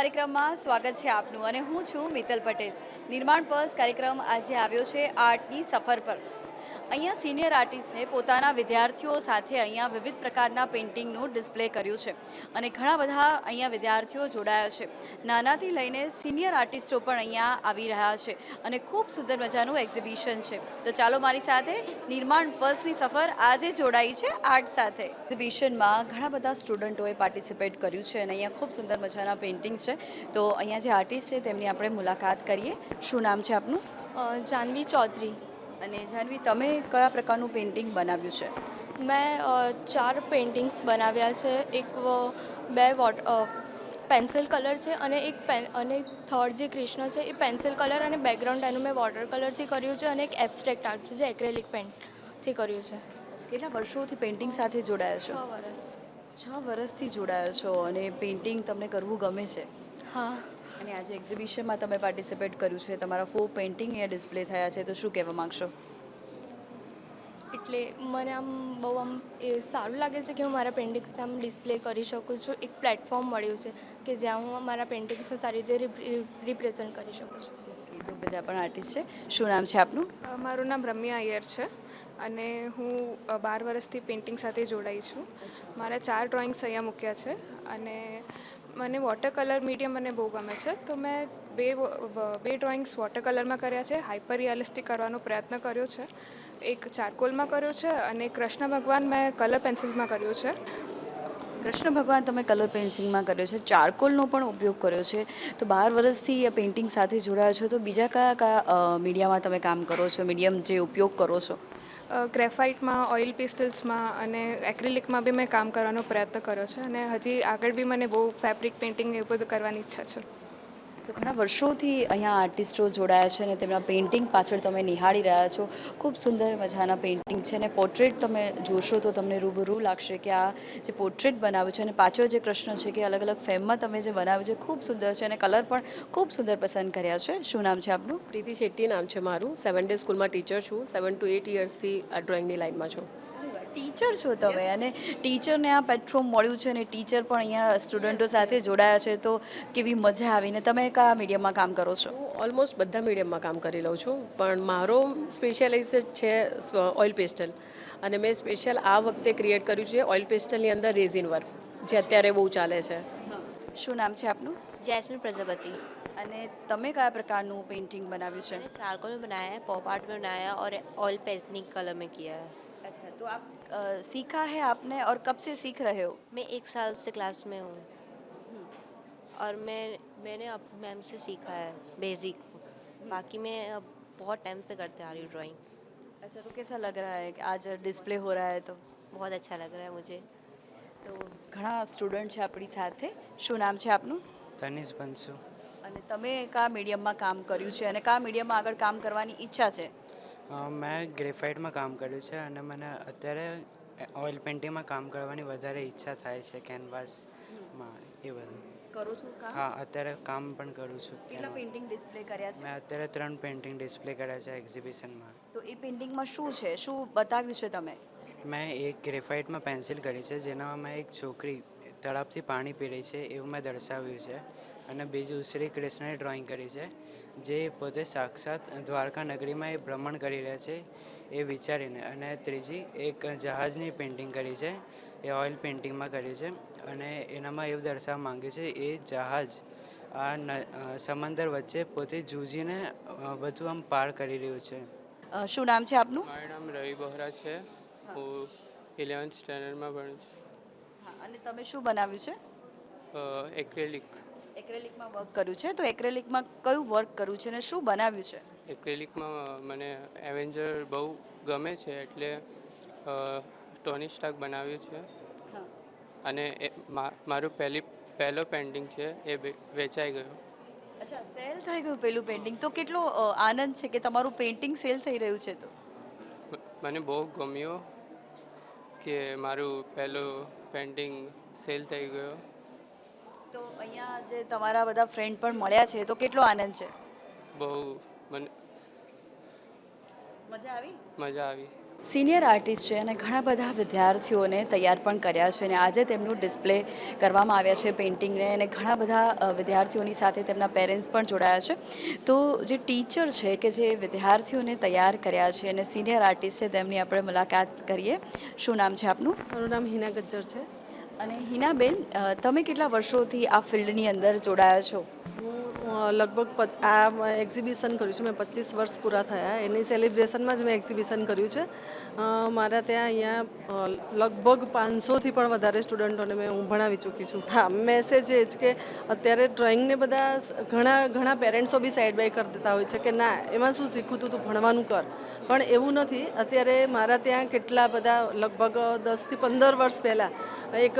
કાર્યક્રમમાં સ્વાગત છે આપનું અને હું છું મિત્તલ પટેલ. નિર્માણ પર્સ કાર્યક્રમ આજે આવ્યો છે આર્ટની સફર પર. અહીંયા સિનિયર આર્ટિસ્ટે પોતાના વિદ્યાર્થીઓ સાથે અહીંયા વિવિધ પ્રકારના પેઇન્ટિંગનું ડિસ્પ્લે કર્યું છે. અને ઘણા બધા અહીંયા વિદ્યાર્થીઓ જોડાયા છે. નાનાથી લઈને સિનિયર આર્ટિસ્ટો પણ અહીંયા આવી રહ્યા છે. અને ખૂબ સુંદર મજાનું એક્ઝિબિશન છે. તો ચાલો મારી સાથે નિર્માણ પર્સની સફર આજે જોડાઈ છે આર્ટ સાથે. એક્ઝિબિશનમાં ઘણા બધા સ્ટુડન્ટોએ પાર્ટિસિપેટ કર્યું છે અને અહીંયા ખૂબ સુંદર મજાના પેઇન્ટિંગ્સ છે. તો અહીંયા જે આર્ટિસ્ટ છે તેમની આપણે મુલાકાત કરીએ. શું નામ છે આપનું? જાનવી ચૌધરી. અને જાનવી તમે કયા પ્રકારનું પેઇન્ટિંગ બનાવ્યું છે? મેં ચાર પેઇન્ટિંગ્સ બનાવ્યા છે. એક બે વોટ પેન્સિલ કલર છે અને એક પેન અને થર્ડ જે કૃષ્ણ છે એ પેન્સિલ કલર અને બેકગ્રાઉન્ડ એનું મેં વોટર કલરથી કર્યું છે અને એક એબ્સ્ટ્રેક્ટ આર્ટ છે જે એક્રેલિક પેન્ટથી કર્યું છે. કેટલા વર્ષોથી પેઇન્ટિંગ સાથે જોડાયા છ? છો વર્ષ છ વર્ષથી જોડાયા છો અને પેઇન્ટિંગ તમને કરવું ગમે છે? હા. અને આજે એક્ઝિબિશનમાં તમે પાર્ટિસિપેટ કર્યું છે તમારા ફો પેઇન્ટિંગ અહીંયા ડિસ્પ્લે થયા છે તો શું કહેવા માંગશો? એટલે મને આમ બહુ આમ એ સારું લાગે છે કે હું મારા પેઇન્ટિંગ્સ આમ ડિસ્પ્લે કરી શકું છું. એક પ્લેટફોર્મ મળ્યું છે કે જ્યાં હું મારા પેઇન્ટિંગ્સને સારી રીતે રિપ્રેઝન્ટ કરી શકું છું. તો બીજા પણ આર્ટિસ્ટ છે. શું નામ છે આપનું? મારું નામ રમ્યા અય્યર છે અને હું બાર વર્ષથી પેઇન્ટિંગ સાથે જોડાઈ છું. મારા ચાર ડ્રોઈંગ્સ અહીંયા મૂક્યા છે અને મને વોટર કલર મીડિયમ મને બહુ ગમે છે. તો મેં બે બે ડ્રોઈંગ્સ વોટર કલરમાં કર્યા છે. હાઇપર રિયાલિસ્ટિક કરવાનો પ્રયત્ન કર્યો છે. એક ચારકોલમાં કર્યો છે અને કૃષ્ણ ભગવાન મેં કલર પેન્સિલમાં કર્યું છે. કૃષ્ણ ભગવાન, તમે કલર પેન્સિલમાં કર્યો છે. ચારકોલનો પણ ઉપયોગ કર્યો છે. તો બાર વર્ષથી આ પેઇન્ટિંગ સાથે જોડાયા છો. તો બીજા કયા કયા મીડિયામાં તમે કામ કરો છો? મીડિયમ જે ઉપયોગ કરો છો? ગ્રેફાઇટમાં, ઓઇલ પિસ્ટલ્સમાં અને એક્રિલિકમાં બી મેં કામ કરવાનો પ્રયત્ન કર્યો છે અને હજી આગળ બી મને બહુ ફેબ્રિક પેઇન્ટિંગ એવું બધું કરવાની ઈચ્છા છે. તો ઘણા વર્ષોથી અહીંયા આર્ટિસ્ટો જોડાયા છે અને તેમના પેઇન્ટિંગ પાછળ તમે નિહાળી રહ્યા છો. ખૂબ સુંદર મજાના પેઇન્ટિંગ છે અને પોર્ટ્રેટ તમે જોશો તો તમને રૂબરૂ લાગશે કે આ જે પોર્ટ્રેટ બનાવ્યું છે અને પાછળ જે કૃષ્ણ છે કે અલગ અલગ ફ્રેમમાં તમે જે બનાવ્યું છે, ખૂબ સુંદર છે અને કલર પણ ખૂબ સુંદર પસંદ કર્યા છે. શું નામ છે આપનું? પ્રીતિ શેટ્ટી નામ છે મારું. સેવન ડે સ્કૂલમાં ટીચર છું. સેવન ટુ એટ ઇયર્સથી આ ડ્રોઈંગની લાઈનમાં છું. ટીચર છો તમે અને ટીચરને આ પ્લેટફોર્મ મળ્યું છે અને ટીચર પણ અહીંયા સ્ટુડન્ટો સાથે જોડાયા છે તો કેવી મજા આવીને તમે કયા મીડિયમમાં કામ કરો છો? હું ઓલમોસ્ટ બધા મીડિયમમાં કામ કરી લઉં છું પણ મારો સ્પેશિયલાઇઝ છે ઓઇલ પેસ્ટલ અને મેં સ્પેશિયલ આ વખતે ક્રિએટ કર્યું છે ઓઇલ પેસ્ટલની અંદર રેઝિન વર્ક જે અત્યારે બહુ ચાલે છે. શું નામ છે આપનું? જૈસ્મિન પ્રજાપતિ. અને તમે કયા પ્રકારનું પેઇન્ટિંગ બનાવ્યું છે? ચારકોલ બનાયા પોપ આર્ટ બનાયા ઓર ઓઇલ પેસ્ટની કલર મેં કિયા. ऑयल पेस्टिंग कलर में किया है अच्छा तो आप अ, सीखा है आपने और कब से सीख रहे हो मैं एक साल से क्लास में हूँ और मैं मैंने अब मैम से सीखा है बेसिक बाकी मैं अब बहुत टाइम से करते आ रही हूँ ड्राइंग अच्छा तो कैसा लग रहा है कि आज डिस्प्ले हो रहा है तो बहुत अच्छा लग रहा है मुझे તો ઘણા સ્ટુડન્ટ છે આપણી સાથે શું નામ છે આપનું તનિષ બનશુ અને તમે કયા મીડિયમમાં કામ કર્યું છે અને કયા મીડિયમમાં આગળ કામ કરવાની ઈચ્છા છે અ, મેં ગ્રેફાઇટમાં કામ કર્યું છે અને મને અત્યારે ઓઇલ પેઇન્ટિંગમાં કામ કરવાની વધારે ઈચ્છા થાય છે કેનવાસમાં એ બધું. કરો છો કામ? હા અત્યારે કામ પણ કરું છું કેટલા પેઇન્ટિંગ ડિસ્પ્લે કર્યા છે? મેં અત્યારે ત્રણ પેઇન્ટિંગ ડિસ્પ્લે કર્યા છે એક્ઝિબિશનમાં. તો એ પેઇન્ટિંગમાં શું છે? શું બતાવ્યું છે તમે? મેં એક ગ્રેફાઇટમાં પેન્સિલ કરી છે જેનામાં મેં એક છોકરી તળાવથી પાણી પી રહી છે એવું મેં દર્શાવ્યું છે. અને બીજું શ્રી કૃષ્ણની ડ્રોઈંગ કરી છે જે પોતે સાક્ષાત દ્વારકા નગરીમાં એ ભ્રમણ કરી રહ્યા છે એ વિચારીને. અને ત્રીજી એક જહાજની પેઇન્ટિંગ કરી છે એ ઓઇલ પેઇન્ટિંગમાં કરી છે અને એનામાં એવું દર્શાવવા માંગ્યું છે એ જહાજ આ સમંદર વચ્ચે પોતે જૂજીને બધું આમ પાર કરી રહ્યું છે. શું નામ છે આપનું? મારું નામ રવિ બહોરા છે. હું. ઇલેવન્થ સ્ટેન્ડર્ડમાં ભણું છું. અને તમે શું બનાવ્યું છે? એક્રેલિક એક્રેલિકમાં વર્ક કર્યું છે? તો એક્રેલિકમાં કયું વર્ક કર્યું છે અને શું બનાવ્યું છે? એક્રેલિકમાં મને એવેન્જર બહુ ગમે છે એટલે ટોની સ્ટાક બનાવ્યું છે. હા. અને એ મારું પહેલી પહેલો પેન્ટિંગ છે એ વેચાઈ ગયો. અચ્છા સેલ થઈ ગયું પેલું પેન્ટિંગ તો કેટલો આનંદ છે કે તમારું પેન્ટિંગ સેલ થઈ રહ્યું છે તો? મને બહુ ગમ્યું કે મારું પહેલું પેન્ટિંગ સેલ થઈ ગયો. તો અહીંયા જે તમારા બધા ફ્રેન્ડ પણ મળ્યા છે તો કેટલો આનંદ છે? બહુ મને મજા આવી? મજા આવી. સિનિયર આર્ટિસ્ટ છે અને ઘણા બધા વિદ્યાર્થીઓને તૈયાર પણ કર્યા છે અને આજે તેમનું ડિસ્પ્લે કરવામાં આવ્યા છે પેઇન્ટિંગને અને ઘણા બધા વિદ્યાર્થીઓની સાથે તેમના પેરેન્ટ્સ પણ જોડાયા છે. તો જે ટીચર છે કે જે વિદ્યાર્થીઓને તૈયાર કર્યા છે અને સિનિયર આર્ટિસ્ટ છે તેમની આપણે મુલાકાત કરીએ. શું નામ છે આપનું? મારું નામ હિના ગજ્જર છે. અને હિનાબેન તમે કેટલા વર્ષોથી આ ફિલ્ડની અંદર જોડાયા છો? લગભગ આ એક્ઝિબિશન કર્યું છે. મેં પચીસ વર્ષ પૂરા થયા. એની સેલિબ્રેશનમાં જ મેં એક્ઝિબિશન કર્યું છે. મારા ત્યાં અહીંયા લગભગ પાંચસોથી પણ વધારે સ્ટુડન્ટોને મેં હું ભણાવી ચૂકી છું. હા મેસેજ એ જ કે અત્યારે ડ્રોઈંગને બધા ઘણા ઘણા પેરેન્ટ્સો બી સાઈડ બાય કરી દેતા હોય છે કે ના, એમાં શું શીખવું તું તું ભણવાનું કર. પણ એવું નથી. અત્યારે મારા ત્યાં કેટલા બધા, લગભગ દસથી પંદર વર્ષ પહેલાં એક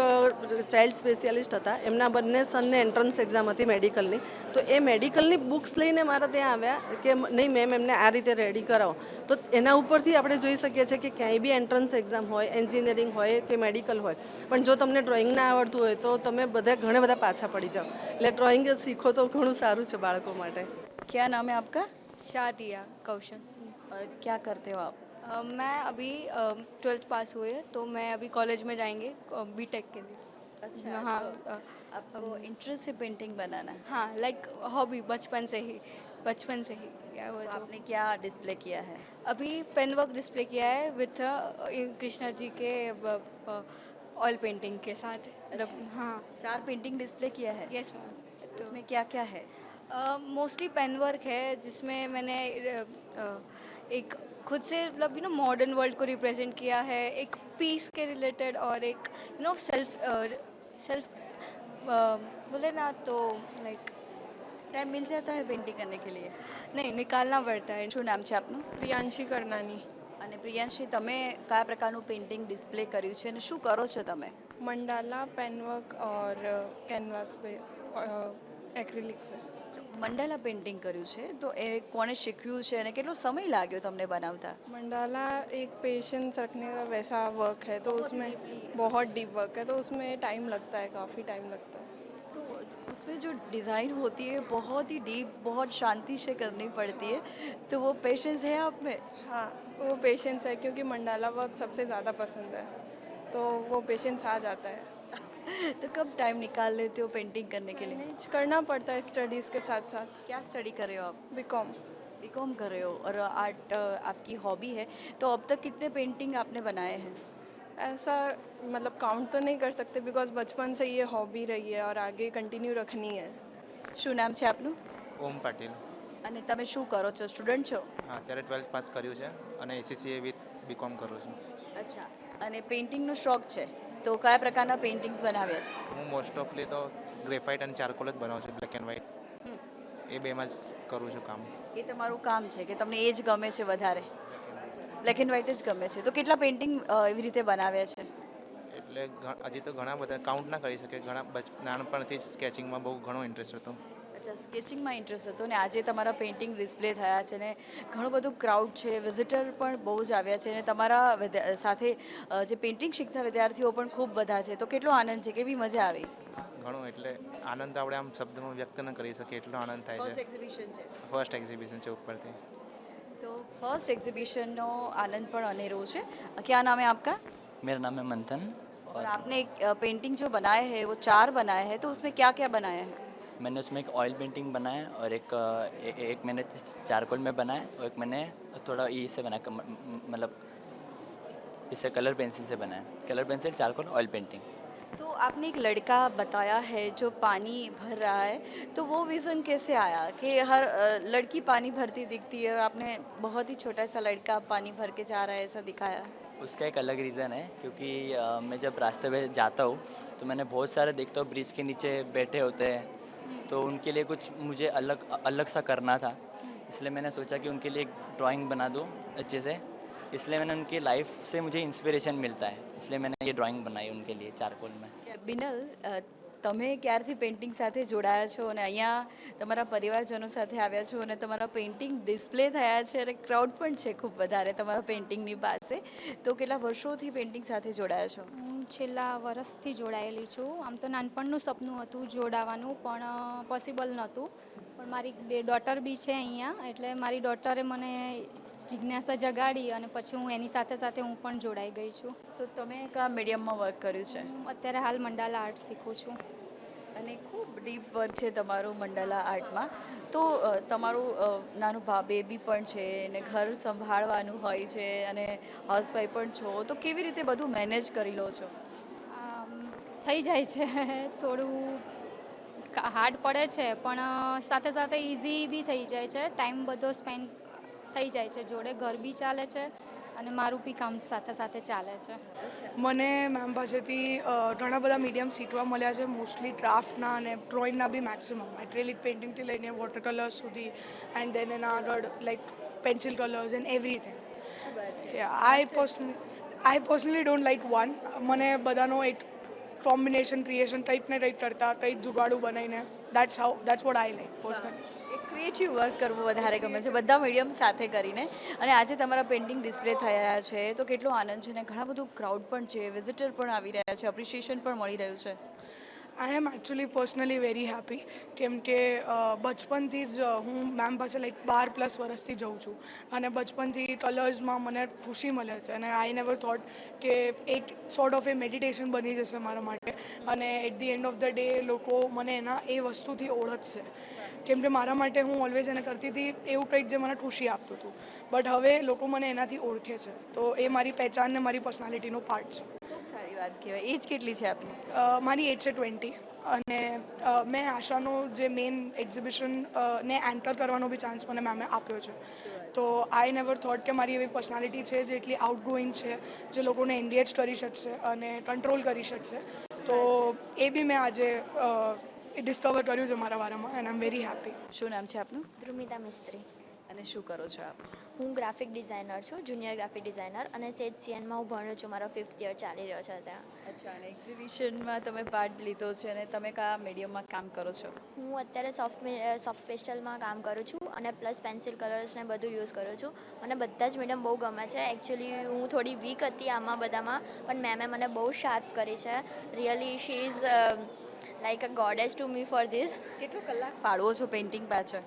ચાઇલ્ડ સ્પેશિયાલિસ્ટ હતા. એમના બંને સનને એન્ટ્રન્સ એક્ઝામ હતી મેડિકલની તો એ મેડિકલની બુક્સ લઈને મારા ત્યાં આવ્યા કે નહીં મેમ એમને આ રીતે રેડી કરાવો. તો એના ઉપરથી આપણે જોઈ શકીએ છીએ કે ક્યાંય બી એન્ટ્રન્સ એક્ઝામ હોય એન્જિનિયરિંગ હોય કે મેડિકલ હોય. પણ જો તમને ડ્રોઈંગ ના આવડતું હોય તો તમે બધા ઘણા બધા પાછા પડી જાઓ. એટલે ડ્રોઈંગ શીખો તો ઘણું સારું છે બાળકો માટે. ક્યાં નામે હે આપકા? શાદિયા કૌશલ. ક્યાં કરતે હો આપ? मैं अभी ट्वेल्थ पास हुए हैं, तो मैं अभी कॉलेज में जाएँगे बी टेक के लिए। अच्छा हाँ। तो आपको इंटरेस्ट है पेंटिंग बनाना हाँ? लाइक हॉबी बचपन से ही बचपन से ही क्या हुआ तो। तो आपने क्या डिस्प्ले किया है? अभी पेन वर्क डिस्प्ले किया है विथ कृष्णा जी के ऑयल पेंटिंग के साथ। मतलब हाँ। चार पेंटिंग डिस्प्ले किया है? यस मैम तो उसमें क्या क्या है? मोस्टली पेन वर्क है जिसमें मैंने एक खुद से मतलब यू नो मॉडर्न वर्ल्ड को रिप्रेजेंट किया है एक पीस के रिलेटेड और एक यू नो सेल्फ सेल्फ बोले ना तो लाइक टाइम मिल जाता है पेंटिंग करने के लिए नहीं निकालना पड़ता है શું નામ છે આપનું પ્રિયાંશી કરનાની અને પ્રિયાંશી તમે કયા પ્રકારનું પેઇન્ટિંગ ડિસ્પ્લે કર્યું છે અને શું કરો છો તમે मंडाला पेन वर्क और कैनवास पे एक्रिलिक से મંડાલા પેઇન્ટિંગ કર્યું છે તો એ કોણે શીખવ્યું છે અને કેટલો સમય લાગ્યો તમને બનાવતા मंडाला एक पेशेंस रखने का वैसा वर्क है तो उसमें बहुत डीप वर्क है तो उसमें टाइम लगता है काफ़ी टाइम लगता है तो उसमें जो डिज़ाइन होती है बहुत ही डीप बहुत शांति से करनी पड़ती है तो वो पेशेंस है आप में हाँ वो पेशेंस है क्योंकि मंडाला वर्क सबसे ज़्यादा पसंद है तो वो पेशेंस आ जाता है तो कब टाइम निकाल लेते हो पेंटिंग करने के लिए मैनेज करना पड़ता है स्टडीज़ के साथ साथ क्या स्टडी कर रहे हो आप बी कॉम बी कॉम कर रहे हो और आर्ट आपकी हॉबी है तो अब तक कितने पेंटिंग आपने बनाए हैं ऐसा मतलब काउंट तो नहीं कर सकते बिकॉज बचपन से ये हॉबी रही है और आगे कंटिन्यू रखनी है શું નામ છે આપનું ઓમ પાટીલ અને તમે શું કરો છો સ્ટુડન્ટ છો હા અત્યારે ટ્વેલ્થ પાસ કર્યું છે અને એસીસીએ વિથ બીકોમ કરું છું અચ્છા અને પેઇન્ટિંગનો શોખ છે તો કયા પ્રકારના પેઇન્ટિંગ્સ બનાવ્યા છે? હું મોસ્ટ ઓફલી તો ગ્રેફાઇટ અને ચારકોલ જ બનાવું છું બ્લેક એન્ડ વ્હાઇટ એ બેમાં જ કરું છું કામ. એ તમારું કામ છે કે તમને એ જ ગમે છે વધારે? બ્લેક એન્ડ વ્હાઇટ જ ગમે છે. તો કેટલા પેઇન્ટિંગ એવી રીતે બનાવ્યા છે? એટલે હજી તો ઘણા બધા કાઉન્ટ ના કરી શકે ઘણા નાનપણથી જ સ્કેચિંગમાં બહુ ઘણો ઇન્ટરેસ્ટ હતો. અચ્છા સ્કેચિંગમાં ઇન્ટરેસ્ટ હતો ને આજે તમારા પેઇન્ટિંગ ડિસ્પ્લે થયા છે ને ઘણું બધું ક્રાઉડ છે વિઝિટર પણ બહુ જ આવ્યા છે ને તમારા વિદ્યા- સાથે અ, જે પેઇન્ટિંગ શીખતા વિદ્યાર્થીઓ પણ ખૂબ બધા છે તો કેટલો આનંદ છે કેવી મજા આવી ઘણો એટલે આનંદ આપણે આમ શબ્દમાં વ્યક્ત ન કરી શકીએ એટલો આનંદ થાય ફર્સ્ટ છે એક્ઝિબિશન છે ફર્સ્ટ એક્ઝિબિશન છે ઉપરથી तो फर्स्ट एग्जीबिशन नो आनंद पण अनेरो છે क्या नाम है आपका मेरा नाम है मंथन और आपने एक पेंटिंग जो बनाए हैं वो चार बनाए हैं तो उसमें क्या क्या बनाया है मैंने उसमें एक ऑयल पेंटिंग बनाया और एक ए, एक मैंने चारकोल में बनाया और एक मैंने थोड़ा ई से बनाया मतलब इससे कलर पेंसिल से बनाया। Colour pencil charcoal oil painting तो आपने एक लड़का बताया है जो पानी भर रहा है तो वो विज़न कैसे आया कि हर लड़की पानी भरती दिखती है और आपने बहुत ही छोटा सा लड़का पानी भर के जा रहा है ऐसा दिखाया? उसका एक अलग रीज़न है क्योंकि मैं जब रास्ते में जाता हूँ तो मैंने बहुत सारे देखता हूँ ब्रिज के नीचे बैठे होते हैं। तो उनके लिए कुछ मुझे अलग अलग सा करना था। इसलिए मैंने सोचा कि उनके लिए एक ड्राइंग बना दूँ अच्छे से। इसलिए मैंने उनके लाइफ से मुझे इंस्पिरेशन मिलता है। इसलिए मैंने ये ड्राइंग बनाई उनके लिए चारकोल में। बिनल તમે ક્યારથી પેઇન્ટિંગ સાથે જોડાયા છો અને અહીંયા તમારા પરિવારજનો સાથે આવ્યા છો અને તમારા પેઇન્ટિંગ ડિસ્પ્લે થયા છે અને ક્રાઉડ પણ છે ખૂબ વધારે તમારા પેઇન્ટિંગની પાસે. તો કેટલા વર્ષોથી પેઇન્ટિંગ સાથે જોડાયા છો? હું છેલ્લા વર્ષથી જોડાયેલી છું. આમ તો નાનપણનું સપનું હતું જોડાવાનું, પણ પોસિબલ નહોતું. પણ મારી બે ડોટર બી છે અહીંયા, એટલે મારી ડોટરે મને જિજ્ઞાસા જગાડી અને પછી હું એની સાથે સાથે હું પણ જોડાઈ ગઈ છું. તો તમે કયા મીડિયમમાં વર્ક કર્યું છે? હું અત્યારે હાલ મંડાલા આર્ટ શીખું છું. અને ખૂબ ડીપ વર્ક છે તમારું મંડાલા આર્ટમાં. તો તમારું નાનું ભા બેબી પણ છે અને ઘર સંભાળવાનું હોય છે અને હાઉસવાઈફ પણ છો. તો કેવી રીતે બધું મેનેજ કરી લો છો? થઈ જાય છે. થોડું હાર્ડ પડે છે પણ સાથે સાથે ઇઝી બી થઈ જાય છે. ટાઈમ બધો સ્પેન્ડ થઈ જાય છે. જોડે ઘર બી ચાલે છે અને મારું બી કામ સાથે સાથે ચાલે છે. મને મેમ પાસેથી ઘણા બધા મીડિયમ શીખવા મળ્યા છે. મોસ્ટલી ક્રાફ્ટના અને ડ્રોઈંગના બી મેક્સિમમ એક્રેલિક પેઇન્ટિંગથી લઈને વોટર કલર્સ સુધી એન્ડ દેન એના આગળ like pencil colours and everything I personally I personally don't like one મને બધાનો એક કોમ્બિનેશન ક્રિએશન કંઈક ને કંઈક કરતા કંઈક જુગાડું બનાવીને. That's how that's what I like personally creative work કરવું વધારે ગમે છે, બધા મીડિયમ સાથે કરીને. અને આજે તમારા પેઇન્ટિંગ ડિસ્પ્લે થયા છે, તો કેટલો આનંદ છે અને ઘણા બધું ક્રાઉડ પણ છે વિઝિટર પણ આવી રહ્યા છે એપ્રિશિએશન પણ મળી રહ્યું છે. I am actually personally very happy કેમ કે બચપનથી જ હું મેમ પાસે લાઈક બાર પ્લસ વર્ષથી જઉં છું. અને બચપનથી કલર્સમાં મને ખુશી મળે છે અને આઈ નેવર થોટ કે એક સોર્ટ ઓફ એ મેડિટેશન બની જશે મારા માટે. અને at the end of the day લોકો મને એના એ વસ્તુથી ઓળખશે. કેમ કે મારા માટે હું ઓલવેઝ એને કરતી હતી એવું કંઈક જે મને ખુશી આપતું હતું. બટ હવે લોકો મને એનાથી ઓળખે છે. તો એ મારી પહેચાન ને મારી પર્સનાલિટીનો પાર્ટ છે. ખૂબ સારી વાત કહેવાય. એજ કેટલી છે આપની? મારી એજ છે ટ્વેન્ટી અને મેં આશાનો જે મેઇન એક્ઝિબિશન ને એન્ટર કરવાનો બી ચાન્સ મને મેમે આપ્યો છે. તો આઈ નેવર થોટ કે મારી એવી પર્સનાલિટી છે જે એટલી આઉટગોઈંગ છે જે લોકોને એન્ગેજ કરી શકશે અને કંટ્રોલ કરી શકશે. તો એ બી મેં આજે ડિસ્કવર કર્યું છે મારા વારામાં and I am very happy શું નામ છે આપનું? ધ્રુમિતા મિસ્ત્રી. અને શું કરો છો આપ? હું ગ્રાફિક ડિઝાઇનર છું જુનિયર ગ્રાફિક ડિઝાઇનર અને સેજ સીએનમાં હું ભણું છું. મારો ફિફ્થ યર ચાલી રહ્યો છે ત્યાં. અચ્છા અને એક્ઝિબિશનમાં તમે પાર્ટ લીધો છે અને તમે કયા મીડિયમમાં કામ કરો છો? હું અત્યારે સોફ્ટ સોફ્ટ પેસ્ટલમાં કામ કરું છું અને પ્લસ પેન્સિલ કલર્સ ને બધું યુઝ કરું છું. મને બધા જ મીડિયમ બહુ ગમે છે. એકચ્યુઅલી હું થોડી વીક હતી આમાં બધામાં પણ મેમે મને બહુ શાર્પ કરી છે. Really she is like a goddess to me for this કેટલો કલાક ફાળવો છો પેઇન્ટિંગ પાછળ?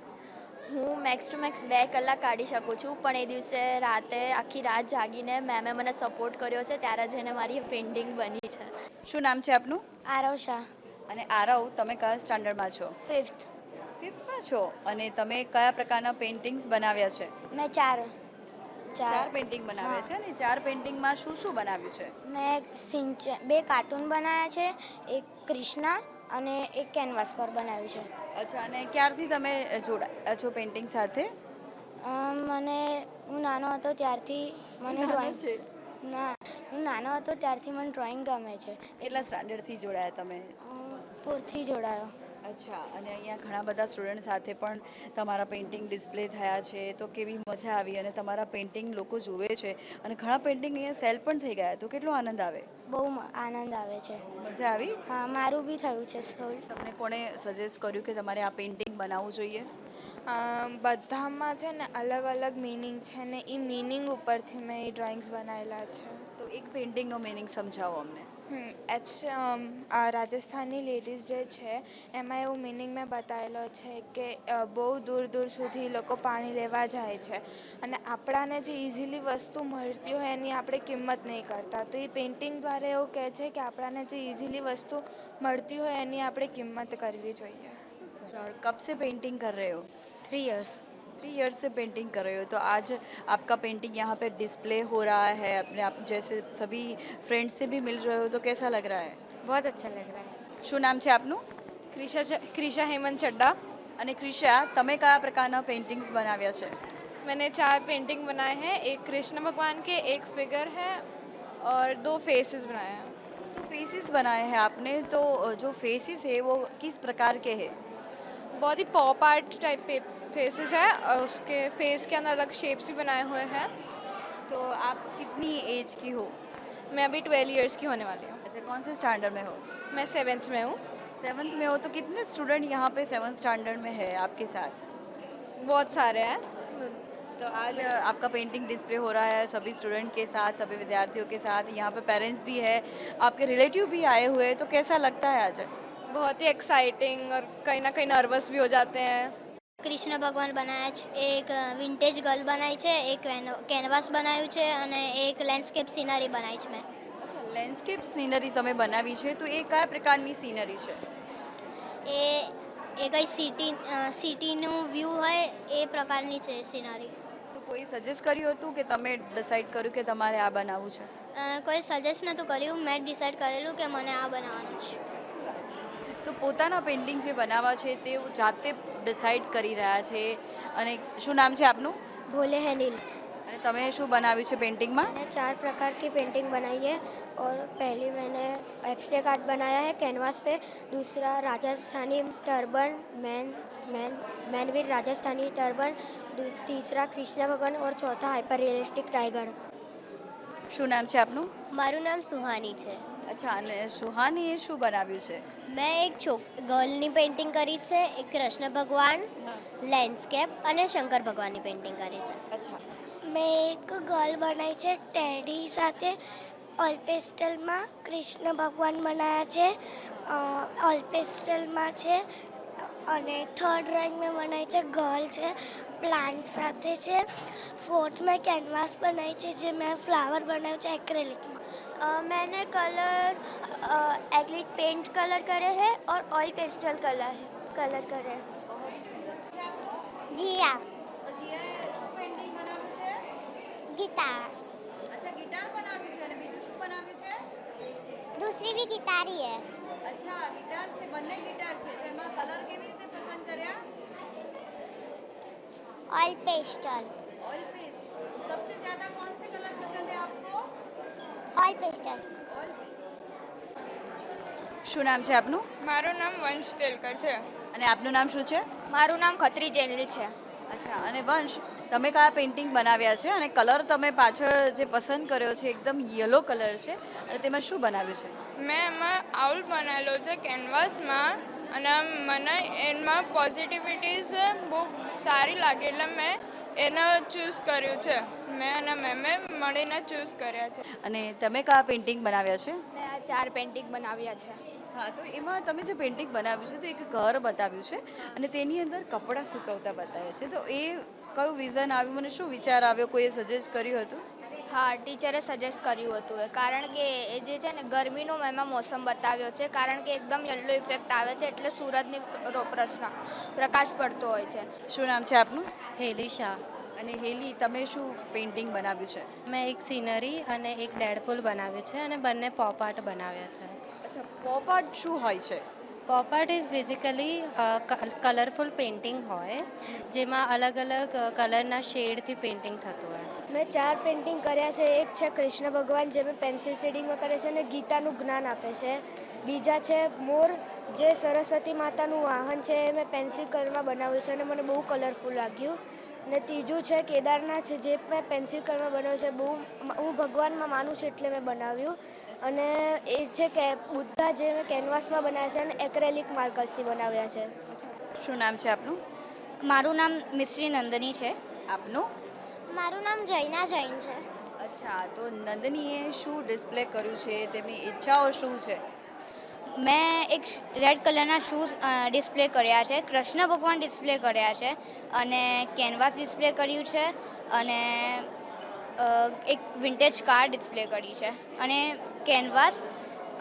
હું મેક્સ ટુ મેક્સ બે કલાક કાઢી શકું છું પણ એ દિવસે રાતે આખી રાત જાગીને મેમે મને સપોર્ટ કર્યો છે ત્યારે જઈને મારી પેઇન્ટિંગ બની છે. શું નામ છે આપનું? આરવ શાહ. અને આરવ તમે કયા સ્ટાન્ડર્ડમાં છો? ફિફ્થ ફિફ્થમાં છો? અને તમે કયા પ્રકારના પેઇન્ટિંગ્સ બનાવ્યા છે? મેં ચાર. ચાર. પેઇન્ટિંગ બનાવ્યા છે અને ચાર પેઇન્ટિંગમાં શું શું બનાવ્યું છે? મેં સિંચન બે કાર્ટૂન બનાવ્યા છે એક કૃષ્ણા અને એક કેનવાસ પર બનાવ્યું છે. અચ્છા અને ક્યારથી તમે જોડાયા છો પેઇન્ટિંગ સાથે? મને હું નાનો હતો ત્યારથી મને ડ્રોઈંગ છે? ના હું નાનો હતો ત્યારથી મને ડ્રોઈંગ ગમે છે. કેટલા સ્ટાન્ડર્ડથી જોડાયા તમે? ફોરથી જોડાયો. અચ્છા અને અહીંયા ઘણા બધા સ્ટુડન્ટ સાથે પણ તમારા પેઇન્ટિંગ ડિસ્પ્લે થયા છે તો કેવી મજા આવી અને તમારા પેઇન્ટિંગ લોકો જુએ છે અને ઘણા પેઇન્ટિંગ અહીંયા સેલ પણ થઈ ગયા તો કેટલો આનંદ આવે? બહુ આનંદ આવે છે. મજા આવી? હા મારું બી થયું છે સોલ તમને કોણે સજેસ્ટ કર્યું કે તમારે આ પેઇન્ટિંગ બનાવવું જોઈએ? બધામાં છે ને અલગ અલગ મિનિંગ છે ને એ મિનિંગ ઉપરથી મેં એ ડ્રોઈંગ્સ બનાવેલા છે. તો એક પેઇન્ટિંગનો મિનિંગ સમજાવો અમને. એપ્સ રાજસ્થાનની લેડીઝ જે છે, એમાં એવું મિનિંગ મેં બતાવેલો છે કે બહુ દૂર દૂર સુધી લોકો પાણી લેવા જાય છે. અને આપણાને જે ઇઝીલી વસ્તુ મળતી હોય એની આપણે કિંમત નહીં કરતા. તો એ પેઇન્ટિંગ દ્વારા એવું કહે છે કે આપણાને જે ઇઝીલી વસ્તુ મળતી હોય એની આપણે કિંમત કરવી જોઈએ. કબ સે પેઇન્ટિંગ કર રહે હો? થ્રી યર્સ थ्री ईयर्स से पेंटिंग कर रहे हो तो आज आपका पेंटिंग यहाँ पे डिस्प्ले हो रहा है अपने आप जैसे सभी फ्रेंड्स से भी मिल रहे हो तो कैसा लग रहा है बहुत अच्छा લગ રહ્યા શું નામ છે આપનું ક્રિશા ચ- ક્રિશા હેમંત ચડ્ડા અને ક્રિશા તમે કયા પ્રકારના પેઇન્ટિંગ્સ બનાવ્યા છે मैंने चार पेंटिंग बनाए हैं एक कृष्ण भगवान के एक फिगर है और दो फेसेस बनाए हैं तो फेसेस बनाए हैं आपने तो अ, जो फेसेस है वो किस प्रकार के हैं बहुत ही पॉप आर्ट टाइप पे फेसेस है और उसके फेस के अंदर अलग शेप्स भी बनाए हुए हैं। तो आप कितनी एज की हो? मैं अभी ट्वेल्व इयर्स की होने वाली हूँ। अच्छा कौन से स्टैंडर्ड में हो? मैं सेवन्थ में हूँ। सेवन्थ में हो तो कितने स्टूडेंट यहाँ पे सेवन्थ स्टैंडर्ड में है आपके साथ? बहुत सारे हैं। तो आज आपका पेंटिंग डिस्प्ले हो रहा है सभी स्टूडेंट के साथ सभी विद्यार्थियों के साथ यहाँ पे पेरेंट्स भी है आपके रिलेटिव भी आए हुए हैं तो कैसा लगता है आज? बहुत ही एक्साइटिंग और कहीं ना कहीं नर्वस भी हो जाते हैं કૃષ્ણ ભગવાન બનાવ્યા છે એક વિન્ટેજ ગર્લ બનાવી છે એક કેનવાસ બનાવ્યું છે અને એક લેન્ડસ્કેપ સિનરી બનાવી છે મેં લેન્ડસ્કેપ સીનરી તમે બનાવી છે તો એ કયા પ્રકારની સીનરી છે એ એ કઈ સિટી સિટીનું વ્યૂ હોય એ પ્રકારની છે સિનરી તો કોઈ સજેસ્ટ કર્યું હતું કે તમે ડિસાઈડ કર્યું કે તમારે આ બનાવવું છે કોઈ સજેસ્ટ નહોતું કર્યું મેં ડિસાઈડ કરેલું કે મને આ બનાવવાનું છે તો પોતાના પેઇન્ટિંગ જે બનાવવા છે તે જાતે ડિસાઈડ કરી રહ્યા છે અને શું નામ છે આપનું भोले हैं नील અને તમે શું બનાવ્યું છે પેઇન્ટિંગમાં मैंने चार प्रकार की पेंटिंग बनाई है और पहली मैंने एक्सरे कार्ड बनाया है कैनवास पे दूसरा राजस्थानी टर्बन मैन मैन मैनवीर राजस्थानी टर्बन दू- तीसरा कृष्ण भगवान और चौथा हाइपर रियलिस्टिक टाइगर શું નામ છે આપનું મારું નામ સુહાની છે અચ્છા અને સુહાનીએ શું બનાવ્યું છે? મેં એક છોક ગર્લની પેઇન્ટિંગ કરી છે એક કૃષ્ણ ભગવાન લેન્ડસ્કેપ અને શંકર ભગવાનની પેઇન્ટિંગ કરી છે. અચ્છા. મેં એક ગર્લ બનાવી છે ટેડી સાથે ઓલ પેસ્ટલમાં કૃષ્ણ ભગવાન બનાવ્યા છે ઓલ પેસ્ટલમાં છે અને થર્ડ ડ્રોઈંગ મેં બનાવી છે ગર્લ છે પ્લાન્ટ સાથે છે. ફોર્થ મેં કેનવાસ બનાવી છે જે મેં ફ્લાવર બનાવ્યું છે એક્રેલિકમાં मैंने कलर एक्रिलिक पेंट कलर करे हैं और ऑयल पेस्टल कलर कलर करे जिया गिटार અચ્છા ગિટાર બનાવ્યું છે અને બીજું શું બનાવ્યું છે दूसरी भी गिटार ही है અચ્છા ગિટાર છે બંને ગિટાર છે તો એમાં કલર કેવી રીતે પસંદ કર્યા ऑयल पेस्टल ऑयल पेस्ट सबसे ज्यादा कौन से कलर पसंद है आपको ઓલ પેસ્ટલ શું નામ છે આપનું? મારું નામ વંશ તેલકર છે. અને આપનું નામ શું છે? મારું નામ ખત્રી જેનિલ છે. અચ્છા અને વંશ તમે કયા પેઇન્ટિંગ બનાવ્યા છે? અને કલર તમે પાછળ જે પસંદ કર્યો છે એકદમ યલો કલર છે. અને તેમાં શું બનાવ્યું છે? મેં એમાં આઉલ બનાવેલો છે કેનવાસમાં. અને મને એમાં પોઝિટિવિટીઝ બહુ સારી લાગે એટલે મેં એને ચૂઝ કર્યું છે. મેં અને મેમે મળીને ચૂઝ કર્યા છે. અને તમે કયા પેઇન્ટિંગ બનાવ્યા છે? મેં આ ચાર પેઇન્ટિંગ બનાવ્યા છે. હા તો એમાં તમે જે પેઇન્ટિંગ બનાવ્યું છે તો એક ઘર બતાવ્યું છે અને તેની અંદર કપડાં સૂકવતા બતાવ્યા છે. તો એ કયું વિઝન આવ્યું? મને શું વિચાર આવ્યો? કોઈએ સજેસ્ટ કર્યું હતું? હા ટીચરે સજેસ્ટ કર્યું હતું એ. કારણ કે એ જે છે ને ગરમીનો એમાં મોસમ બતાવ્યો છે. કારણ કે એકદમ યલો ઇફેક્ટ આવે છે એટલે સુરતની રો- પ્રશ્ન પ્રકાશ પડતો હોય છે. શું નામ છે આપનું? હેલી શાહ. અને હેલી તમે શું પેઇન્ટિંગ બનાવ્યું છે? મેં એક સિનરી અને એક ડેડપુલ બનાવ્યું છે અને બંને પોપ આર્ટ બનાવ્યા છે. અચ્છા પોપ આર્ટ શું હોય છે? Pop art is basically colourful painting હોય, જેમાં અલગ અલગ કલરના શેડથી પેઇન્ટિંગ થતું હોય. મેં ચાર પેઇન્ટિંગ કર્યા છે. એક છે કૃષ્ણ ભગવાન, જે મેં પેન્સિલ શેડિંગમાં કરે છે અને ગીતાનું જ્ઞાન આપે છે. બીજા છે મોર, જે સરસ્વતી માતાનું વાહન છે, એ મેં પેન્સિલ કલરમાં બનાવ્યું છે અને મને બહુ કલરફુલ લાગ્યું. અને ત્રીજું છે કેદારનાથ જે મેં પેન્સિલ કલરમાં બનાવ્યું છે બહુ હું ભગવાનમાં માનું છું એટલે મેં બનાવ્યું. અને એ છે કે બુદ્ધા જે મેં કેનવાસમાં બનાવ્યા છે અને એક્રેલિક માર્કર્સથી બનાવ્યા છે. શું નામ છે આપનું? મારું નામ મિશ્રી નંદની છે. આપનું? મારું નામ જૈના જૈન છે. અચ્છા તો નંદનીએ શું ડિસ્પ્લે કર્યું છે? તેમની ઈચ્છાઓ શું છે? મેં એક રેડ કલરના શૂઝ ડિસ્પ્લે કર્યા છે. કૃષ્ણ ભગવાન ડિસ્પ્લે કર્યા છે અને કેનવાસ ડિસ્પ્લે કર્યું છે અને એક વિન્ટેજ કાર ડિસ્પ્લે કરી છે. અને કેનવાસ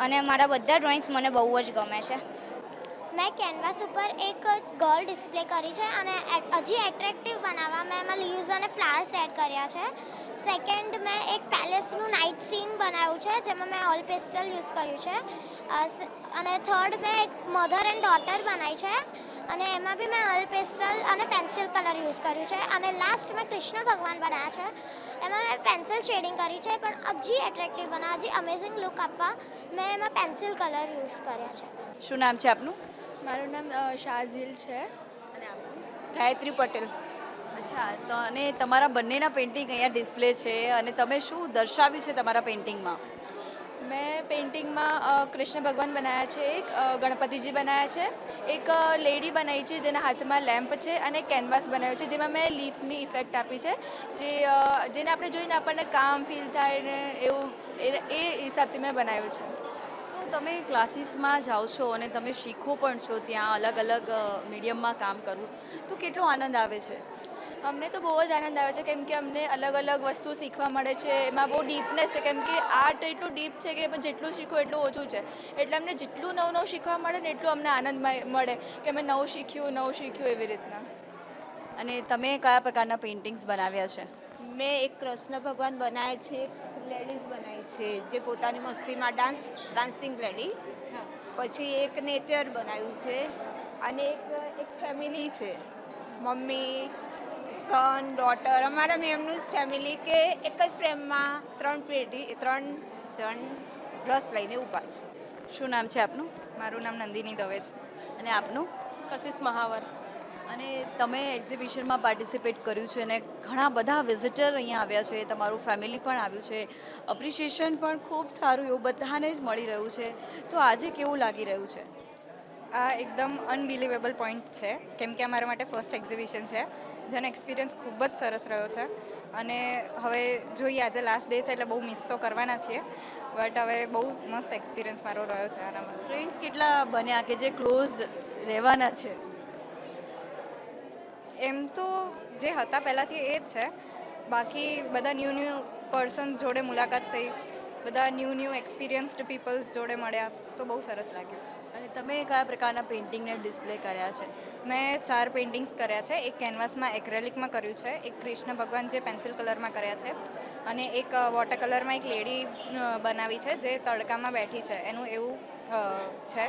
અને મારા બધા ડ્રોઈંગ્સ મને બહુ જ ગમે છે. મેં કેનવાસ ઉપર એક ગર્લ ડિસ્પ્લે કરી છે અને હજી એટ્રેક્ટિવ બનાવવા મેં એમાં લીવ્સ અને ફ્લાવર્સ એડ કર્યા છે. સેકન્ડ મેં એક પેલેસનું નાઇટ સીન બનાવ્યું છે, જેમાં મેં ઓલ પેસ્ટલ યુઝ કર્યું છે. અને થર્ડ મેં એક મધર એન્ડ ડોટર બનાવી છે અને એમાં બી મેં ઓલ પેસ્ટલ અને પેન્સિલ કલર યુઝ કર્યું છે. અને લાસ્ટ મેં કૃષ્ણ ભગવાન બનાવ્યા છે. એમાં મેં પેન્સિલ શેડિંગ કરી છે, પણ હજી એટ્રેક્ટિવ બનાવવા હજી અમેઝિંગ લુક આપવા મેં એમાં પેન્સિલ કલર યુઝ કર્યા છે. શું નામ છે આપનું? મારું નામ શાઝિલ છે. ગાયત્રી પટેલ. અચ્છા તો અને તમારા બંનેના પેઇન્ટિંગ અહીંયા ડિસ્પ્લે છે અને તમે શું દર્શાવ્યું છે તમારા પેઇન્ટિંગમાં મેં પેઇન્ટિંગમાં કૃષ્ણ ભગવાન બનાવ્યા છે એક ગણપતિજી બનાવ્યા છે એક લેડી બનાવી છે જેના હાથમાં લેમ્પ છે અને કેનવાસ બનાવ્યો છે જેમાં મેં લીફની ઇફેક્ટ આપી છે જે જેને આપણે જોઈને આપણને કામ ફીલ થાય ને એવું એ હિસાબથી મેં બનાવ્યું છે. તમે ક્લાસીસમાં જાઓ છો અને તમે શીખો પણ છો ત્યાં અલગ અલગ મીડિયમમાં કામ કરવું તો કેટલો આનંદ આવે છે? અમને તો બહુ જ આનંદ આવે છે કેમ કે અમને અલગ અલગ વસ્તુ શીખવા મળે છે એમાં બહુ ડીપનેસ છે કેમ કે આર્ટ એટલું ડીપ છે કે જેટલું શીખો એટલું ઓછું છે. એટલે અમને જેટલું નવું નવું શીખવા મળે ને એટલું અમને આનંદ મળે કે અમે નવું શીખ્યું નવું શીખ્યું એવી રીતના. અને તમે કયા પ્રકારના પેઇન્ટિંગ્સ બનાવ્યા છે? મેં એક કૃષ્ણ ભગવાન બનાવ્યા છે લેડીઝ બનાવી છે જે પોતાની મસ્તીમાં ડાન્સ ડાન્સિંગ લેડી. પછી એક નેચર બનાવ્યું છે અને એક એક ફેમિલી છે. મમ્મી સન ડોટર અમારા મેમનું જ ફેમિલી કે એક જ ફ્રેમમાં ત્રણ પેઢી ત્રણ જણ રસ લઈને ઊભા છે. શું નામ છે આપનું? મારું નામ નંદિની દવે છે. અને આપનું? કશિશ મહાવર. અને તમે એક્ઝિબિશનમાં પાર્ટિસિપેટ કર્યું છે અને ઘણા બધા વિઝિટર અહીંયા આવ્યા છે તમારું ફેમિલી પણ આવ્યું છે. અપ્રિશિએશન પણ ખૂબ સારું એવું બધાને જ મળી રહ્યું છે. તો આજે કેવું લાગી રહ્યું છે? આ એકદમ અનબિલિવેબલ પોઈન્ટ છે. કેમ કે અમારા માટે ફર્સ્ટ એક્ઝિબિશન છે. જેનો એક્સપિરિયન્સ ખૂબ જ સરસ રહ્યો છે. અને હવે જોઈએ આજે લાસ્ટ ડે છે એટલે બહુ મિસ તો કરવાના છીએ. બટ હવે બહુ મસ્ત એક્સપિરિયન્સ મારો રહ્યો છે આનામાં. ફ્રેન્ડ્સ કેટલા બન્યા કે જે ક્લોઝ રહેવાના છે? એમ તો જે હતા પહેલાંથી એ જ છે. બાકી બધા ન્યૂ ન્યૂ પર્સન્સ જોડે મુલાકાત થઈ. બધા ન્યૂ ન્યૂ એક્સપિરિયન્સડ પીપલ્સ જોડે મળ્યા. તો બહુ સરસ લાગ્યું. અને તમે કયા પ્રકારના પેઇન્ટિંગને ડિસ્પ્લે કર્યા છે? મેં ચાર પેઇન્ટિંગ્સ કર્યા છે. એક કેનવાસમાં એક્રેલિકમાં કર્યું છે. એક કૃષ્ણ ભગવાન જે પેન્સિલ કલરમાં કર્યા છે. અને એક વોટર કલરમાં એક લેડી બનાવી છે જે તડકામાં બેઠી છે. એનું એવું છે.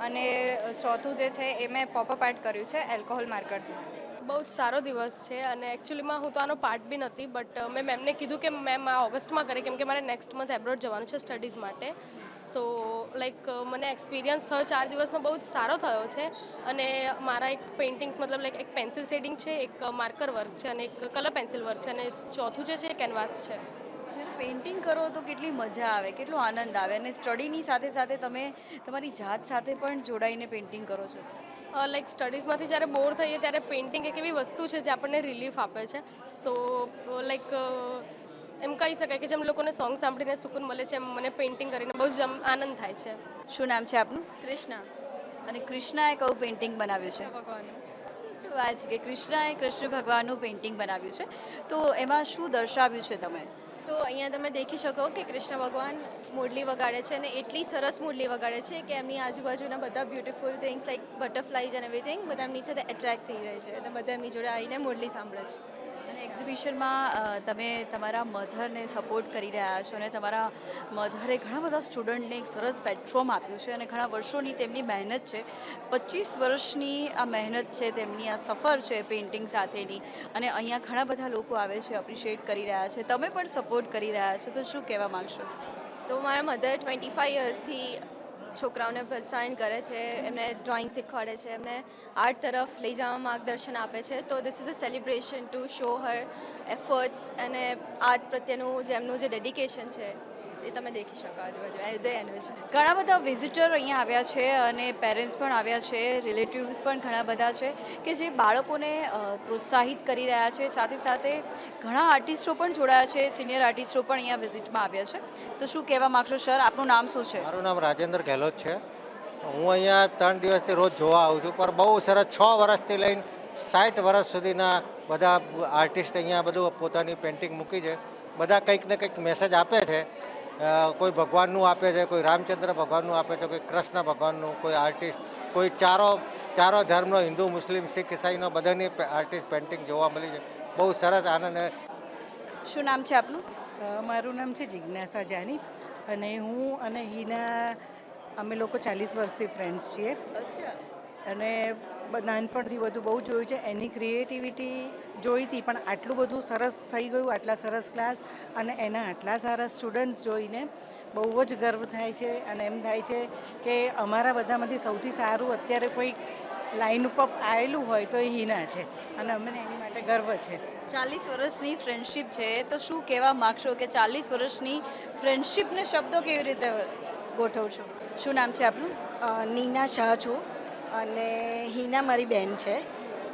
અને ચોથું જે છે એ મેં પોપઅપ આર્ટ કર્યું છે એલ્કોહોલ માર્કરથી. બહુ જ સારો દિવસ છે અને એકચ્યુઅલીમાં હું તો આનો પાર્ટ બી નથી બટ મેં મેમને કીધું કે મેમ આ ઓગસ્ટમાં કરે, કેમ કે મારે નેક્સ્ટ મંથ એબ્રોડ જવાનું છે સ્ટડીઝ માટે. સો લાઈક મને એક્સપિરિયન્સ થયો ચાર દિવસનો બહુ જ સારો થયો છે અને મારા એક પેઇન્ટિંગ્સ મતલબ લાઈક એક પેન્સિલ શેડિંગ છે, એક માર્કર વર્ક છે અને એક કલર પેન્સિલ વર્ક છે અને ચોથું જે છે કેનવાસ છે. પેઇન્ટિંગ કરો તો કેટલી મજા આવે, કેટલો આનંદ આવે અને સ્ટડીની સાથે સાથે તમે તમારી જાત સાથે પણ જોડાઈને પેઇન્ટિંગ કરો છો? લાઈક સ્ટડીઝમાંથી જ્યારે બોર થઈએ ત્યારે પેઇન્ટિંગ એક એવી વસ્તુ છે જે આપણને રિલીફ આપે છે. સો લાઈક એમ કહી શકાય કે જેમ લોકોને સોંગ સાંભળીને સુકૂન મળે છે એમ મને પેઇન્ટિંગ કરીને બહુ જ આનંદ થાય છે. શું નામ છે આપનું? કૃષ્ણા. અને કૃષ્ણાએ કયું પેઇન્ટિંગ બનાવ્યું છે? ભગવાન વાત છે કે કૃષ્ણાએ કૃષ્ણ ભગવાનનું પેઇન્ટિંગ બનાવ્યું છે? તો એમાં શું દર્શાવ્યું છે તમે? સો, અહીંયા તમે દેખી શકો કે કૃષ્ણ ભગવાન મુરલી વગાડે છે અને એટલી સરસ મુરલી વગાડે છે કે એમની આજુબાજુના બધા beautiful things like butterflies and everything બધા એમની સાથે એટ્રેક્ટ થઈ જાય છે અને બધા એમની જોડે આવીને મુરલી સાંભળે છે. એક્ઝિબિશનમાં તમે તમારા મધરને સપોર્ટ કરી રહ્યા છો અને તમારા મધરે ઘણા બધા સ્ટુડન્ટને એક સરસ પ્લેટફોર્મ આપ્યું છે અને ઘણા વર્ષોની તેમની મહેનત છે. પચીસ વર્ષની આ મહેનત છે, તેમની આ સફર છે પેઇન્ટિંગ સાથેની અને અહીંયા ઘણા બધા લોકો આવે છે અપ્રિશિએટ કરી રહ્યા છે. તમે પણ સપોર્ટ કરી રહ્યા છો, તો શું કહેવા માગશો? તો મારા મધર ટ્વેન્ટી ફાઈવ યર્સથી છોકરાઓને પ્રોત્સાહન કરે છે, એમને ડ્રોઈંગ શીખવાડે છે, એમને આર્ટ તરફ લઈ જવામાં માર્ગદર્શન આપે છે. તો this is a celebration to show her efforts અને આર્ટ પ્રત્યેનું જેમનું જે ડેડિકેશન છે. એ તમે દેખી શકો આજુબાજુ. રીતે છે ઘણા બધા વિઝિટર અહીંયા આવ્યા છે અને પેરેન્ટ્સ પણ આવ્યા છે રિલેટિવ્સ પણ ઘણા બધા છે કે જે બાળકોને પ્રોત્સાહિત કરી રહ્યા છે. સાથે સાથે ઘણા આર્ટિસ્ટો પણ જોડાયા છે સિનિયર આર્ટિસ્ટો પણ અહીંયા વિઝિટમાં આવ્યા છે. તો શું કહેવા માગશો સર આપનું નામ શું છે? મારું નામ રાજેન્દ્ર ગેહલોત છે. હું અહીંયા ત્રણ દિવસથી રોજ જોવા આવું છું, પણ બહુ સરસ છ વર્ષથી લઈને સાઠ વર્ષ સુધીના બધા આર્ટિસ્ટ અહીંયા બધું પોતાની પેઇન્ટિંગ મૂકી છે. બધા કંઈક ને કંઈક મેસેજ આપે છે. કોઈ ભગવાનનું આપે છે કોઈ રામચંદ્ર ભગવાનનું આપે છે કોઈ કૃષ્ણ ભગવાનનું કોઈ આર્ટિસ્ટ કોઈ ચારો ચારો ધર્મનો હિન્દુ મુસ્લિમ શીખ ઈસાઈનો બધાની આર્ટિસ્ટ પેઇન્ટિંગ જોવા મળી છે. બહુ સરસ આનંદ શું નામ છે આપનું? મારું નામ છે જિજ્ઞાસા જાની અને હું અને હિના અમે લોકો ચાલીસ વર્ષથી ફ્રેન્ડ્સ છીએ. અને નાનપણથી બધું બહુ જોયું છે. એની ક્રિએટિવિટી જોઈ હતી પણ આટલું બધું સરસ થઈ ગયું આટલા સરસ ક્લાસ અને એના આટલા સારા સ્ટુડન્ટ્સ જોઈને બહુ જ ગર્વ થાય છે અને એમ થાય છે કે અમારા બધામાંથી સૌથી સારું અત્યારે કોઈ લાઈન ઉપર આવેલું હોય તો એ હિના છે અને અમને એની માટે ગર્વ છે. ચાલીસ વર્ષની ફ્રેન્ડશિપ છે તો શું કહેવા માગશો કે ચાલીસ વર્ષની ફ્રેન્ડશિપને શબ્દો કેવી રીતે ગોઠવશો? શું નામ છે આપનું? નીના શાહ છું. અને હિના મારી બેન છે.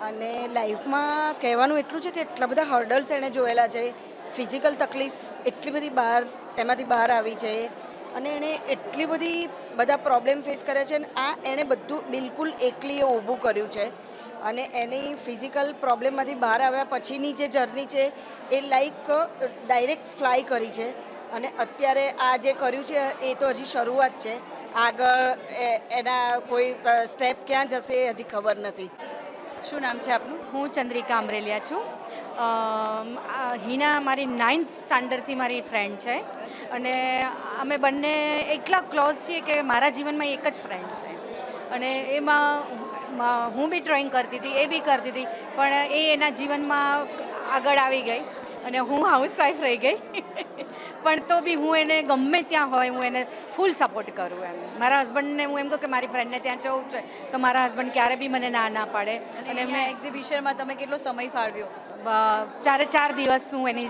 અને લાઈફમાં કહેવાનું એટલું છે કે એટલા બધા હર્ડલ્સ એણે જોયેલા છે. ફિઝિકલ તકલીફ એટલી બધી બહાર, એમાંથી બહાર આવી છે. અને એણે એટલી બધી બધા પ્રોબ્લેમ ફેસ કર્યા છે અને આ એણે બધું બિલકુલ એકલીએ ઊભું કર્યું છે. અને એની ફિઝિકલ પ્રોબ્લેમમાંથી બહાર આવ્યા પછીની જે જર્ની છે એ લાઈક ડાયરેક્ટ ફ્લાય કરી છે. અને અત્યારે આ જે કર્યું છે એ તો હજી શરૂઆત છે. આગળ એ- એના કોઈ સ્ટેપ ક્યાં જશે એ હજી ખબર નથી. શું નામ છે આપનું? હું ચંદ્રિકા અમરેલિયા છું. હિના મારી નાઇન્થ સ્ટાન્ડર્ડથી મારી ફ્રેન્ડ છે. અને અમે બંને એટલા ક્લોઝ છીએ કે મારા જીવનમાં એક જ ફ્રેન્ડ છે. અને એમાં હું બી ડ્રોઈંગ કરતી હતી એ બી કરતી હતી પણ એ એના જીવનમાં આગળ આવી ગઈ. અને હું હાઉસવાઈફ રહી ગઈ. પણ તો બી હું એને ગમે ત્યાં હોય હું એને ફૂલ સપોર્ટ કરું એમ. મારા હસબન્ડને હું એમ કહું કે મારી ફ્રેન્ડને ત્યાં જવું છે. તો મારા હસબન્ડ ક્યારે બી મને ના ના પાડે. અને મેં એક્ઝિબિશનમાં તમે કેટલો સમય ફાળવ્યો? ચારે ચાર દિવસ હું એની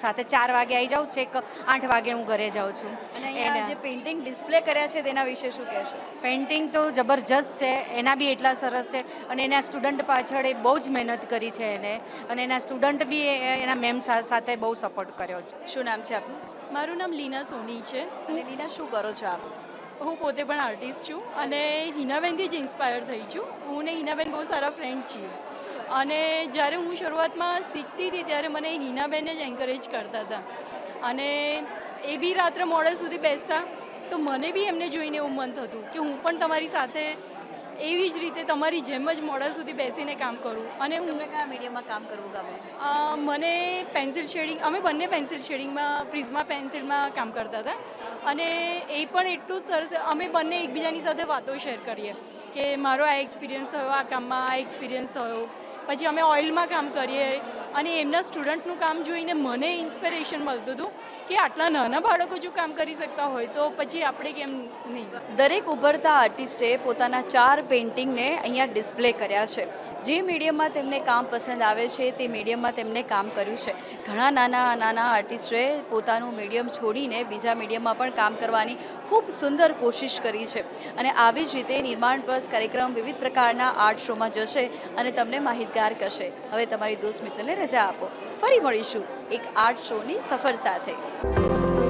સાથે ચાર વાગે આવી જાઉં છેક આઠ વાગે હું ઘરે જાઉં છું. અને જે પેઇન્ટિંગ ડિસ્પ્લે કર્યા છે તેના વિશે શું કહેશો? પેઇન્ટિંગ તો જબરજસ્ત છે એના બી એટલા સરસ છે. અને એના સ્ટુડન્ટ પાછળ એ બહુ જ મહેનત કરી છે એને. અને એના સ્ટુડન્ટ બી એના મેમ સાથે બહુ સપોર્ટ કર્યો છે. શું નામ છે આપનું? મારું નામ લીના સોની છે. અને લીના શું કરો છો આપ? હું પોતે પણ આર્ટિસ્ટ છું અને હિનાબેનથી જ ઇન્સ્પાયર થઈ છું. હું ને હિનાબેન બહુ સારા ફ્રેન્ડ છીએ. અને જ્યારે હું શરૂઆતમાં શીખતી હતી ત્યારે મને હિનાબેને જ એન્કરેજ કરતા હતા. અને એ બી રાત્રે મોડે સુધી બેસતા તો મને બી એમને જોઈને એવું મન થતું કે હું પણ તમારી સાથે એવી જ રીતે તમારી જેમ જ મોડા સુધી બેસીને કામ કરું. અને હું તમને કયા મીડિયમમાં કામ કરવું ગમે? મને પેન્સિલ શેડિંગ અમે બંને પેન્સિલ શેડિંગમાં પ્રિઝમા પેન્સિલમાં કામ કરતા હતા. અને એ પણ એટલું જ સરસ અમે બંને એકબીજાની સાથે વાતો શેર કરીએ કે મારો આ એક્સપિરિયન્સ થયો આ કામમાં આ એક્સપિરિયન્સ થયો. પછી અમે ઓઇલમાં કામ કરીએ. અને એમના સ્ટુડન્ટનું કામ જોઈને મને ઇન્સ્પિરેશન મળતું હતું. કે આટલા નાના બાળકો જો કામ કરી શકતા હોય તો પછી આપણે કેમ નહીં? દરેક ઉભરતા આર્ટિસ્ટે પોતાના ચાર પેઇન્ટિંગને અહીંયા ડિસ્પ્લે કર્યા છે. જે મીડિયમમાં તેમને કામ પસંદ આવે છે, તે મીડિયમમાં તેમને કામ કર્યું છે. ઘણા નાના નાના આર્ટિસ્ટે પોતાનું મીડિયમ છોડીને બીજા મીડિયમમાં પણ કામ કરવાની ખૂબ સુંદર કોશિશ કરી છે. અને આવી જ રીતે નિર્માણ પ્લસ કાર્યક્રમ વિવિધ પ્રકારના આર્ટ શોમાં જશે અને તમને માહિતગાર કરશે. હવે તમારી દોસ્ત મિત્રને રજા આપો. ફરી મળીશું. એક આર્ટ શોની સફર સાથે.